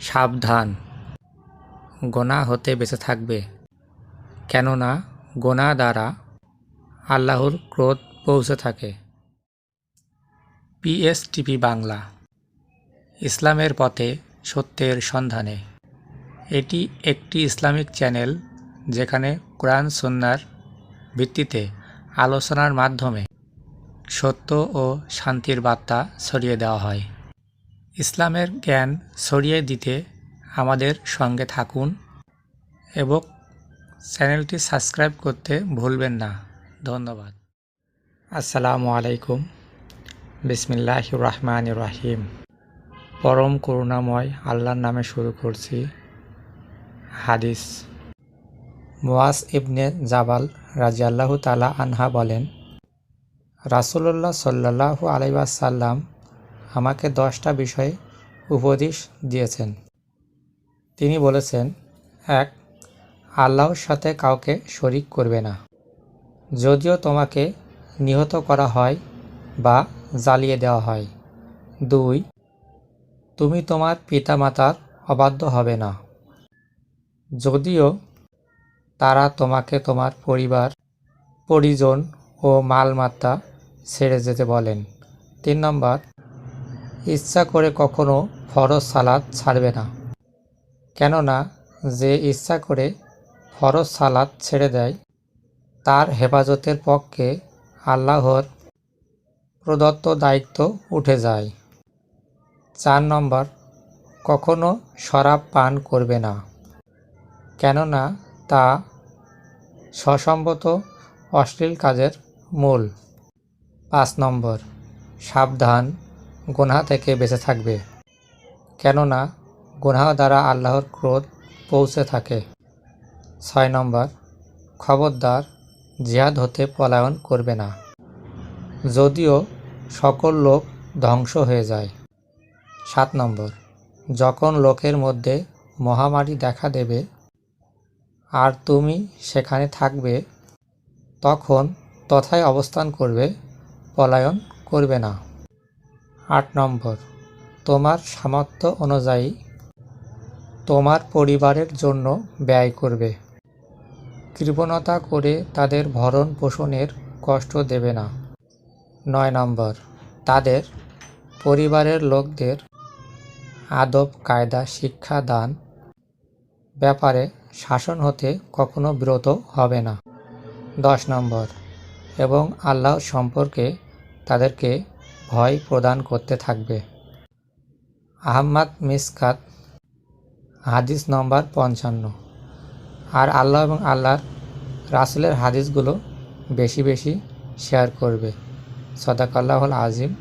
সাবধান। গোনা হতে বেঁচে থাকবে। কেননা, গোনা দ্বারা আল্লাহর ক্রোধ পৌঁছে থাকে। পিএসটিভি বাংলা, ইসলামের পথে সত্যের সন্ধানে। এটি একটি ইসলামিক চ্যানেল যেখানে কোরআন সুন্নার ভিত্তিতে আলোচনার মাধ্যমে সত্য ও শান্তির বার্তা ছড়িয়ে দেওয়া হয়। ইসলামের জ্ঞান ছড়িয়ে দিতে আমাদের সঙ্গে থাকুন এবং চ্যানেলটি সাবস্ক্রাইব করতে ভুলবেন না। ধন্যবাদ। আসসালামু আলাইকুম। বিসমিল্লাহ রহমান রাহিম। পরম করুণাময় আল্লাহর নামে শুরু করছি হাদিস। মোয়াস ইবনে জাবাল রাজিয়াল্লাহু তালা আনহা বলেন রাসুল্লাহ সাল্লাহু আলাইসাল্লাম আমাকে দশটা বিষয়ে উপদেশ দিয়েছেন। তিনি বলেছেন, এক, আল্লাহর সাথে কাউকে শরিক করবে না। যদিও তোমাকে নিহত করা হয় বা জ্বালিয়ে দেওয়া হয়। দুই, তুমি তোমার পিতামাতার অবাধ্য হবে না। যদিও তারা তোমাকে তোমার পরিবার, পরিজন ও মালমাত্রা ছেড়ে যেতে বলেন। তিন নম্বর ইচ্ছা করে কখনো ফরজ সালাদ ছাড়বে না। কেননা, যে ইচ্ছা করে ফরজ সালাদ ছেড়ে দেয়, তার হেফাজতের পক্ষে আল্লাহর প্রদত্ত দায়িত্ব উঠে যায়। চার নম্বর, কখনো শরাব পান করবে না। কেননা, তা সসম্মত অশ্লীল কাজের মূল। পাঁচ নম্বর, সাবধান গুনাহ থেকে বেঁচে থাকবে। কেননা, গুনাহ দ্বারা আল্লাহর ক্রোধ পৌঁছে থাকে। ছয় নম্বর, খবরদার জিহাদ হতে পলায়ন করবে না। যদিও সকল লোক ধ্বংস হয়ে যায়। সাত নম্বর, যখন লোকের মধ্যে মহামারী দেখা দেবে আর তুমি সেখানে থাকবে, তখন তথায় অবস্থান করবে, পলায়ন করবে না। আট নম্বর। তোমার সামর্থ্য অনুযায়ী তোমার পরিবারের জন্য ব্যয় করবে। কৃপণতা করে তাদের ভরণ পোষণের কষ্ট দেবে না। নয় নম্বর, তাদের পরিবারের লোকদের আদব, কায়দা, শিক্ষা, দান ব্যাপারে শাসন হতে কখনো বিরত হবে না। দশ নম্বর, এবং আল্লাহ সম্পর্কে তাদেরকে ভয় প্রদান করতে থাকবে। আহম্মদ মিসকাত, হাদিস নম্বর পঞ্চান্ন। আর আল্লাহ এবং আল্লাহর রাসুলের হাদিসগুলো বেশি বেশি শেয়ার করবে। সদাকাল্লাহুল আজিম।